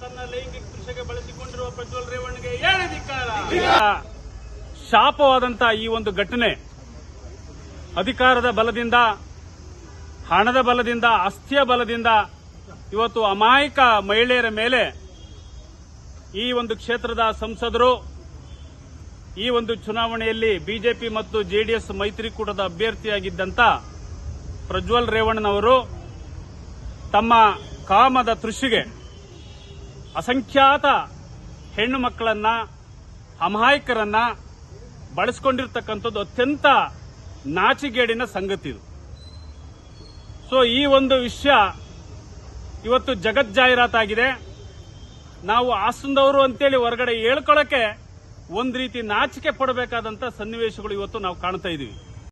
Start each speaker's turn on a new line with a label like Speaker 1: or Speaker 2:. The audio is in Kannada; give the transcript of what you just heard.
Speaker 1: ತನ್ನ ಲೈಂಗಿಕ ಕೃಷಿಗೆ ಬಳಸಿಕೊಂಡಿರುವ ಶಾಪವಾದಂತಹ ಈ ಒಂದು ಘಟನೆ ಅಧಿಕಾರದ ಬಲದಿಂದ ಹಣದ ಬಲದಿಂದ ಅಸ್ಥಿಯ ಬಲದಿಂದ ಇವತ್ತು ಅಮಾಯಕ ಮಹಿಳೆಯರ ಮೇಲೆ ಈ ಒಂದು ಕ್ಷೇತ್ರದ ಸಂಸದರು ಈ ಒಂದು ಚುನಾವಣೆಯಲ್ಲಿ ಬಿಜೆಪಿ ಮತ್ತು ಜೆಡಿಎಸ್ ಮೈತ್ರಿಕೂಟದ ಅಭ್ಯರ್ಥಿಯಾಗಿದ್ದಂತ ಪ್ರಜ್ವಲ್ ರೇವಣ್ಣನವರು ತಮ್ಮ ಕಾಮದ ತೃಷಿಗೆ ಅಸಂಖ್ಯಾತ ಹೆಣ್ಣು ಮಕ್ಕಳನ್ನ, ಅಮಾಯಕರನ್ನ ಬಳಸ್ಕೊಂಡಿರ್ತಕ್ಕಂಥದ್ದು ಅತ್ಯಂತ ನಾಚಿಗೇಡಿನ ಸಂಗತಿ ಇದು. ಸೊ ಈ ಒಂದು ವಿಷಯ ಇವತ್ತು ಜಗತ್ ಜಾಹೀರಾತಾಗಿದೆ. ನಾವು ಹಾಸನದವರು ಅಂತೇಳಿ ಹೊರಗಡೆ ಹೇಳ್ಕೊಳ್ಳಕ್ಕೆ ಒಂದ್ ರೀತಿ ನಾಚಿಕೆ ಪಡಬೇಕಾದಂತ ಸನ್ನಿವೇಶಗಳು ಇವತ್ತು ನಾವು ಕಾಣ್ತಾ ಇದೀವಿ.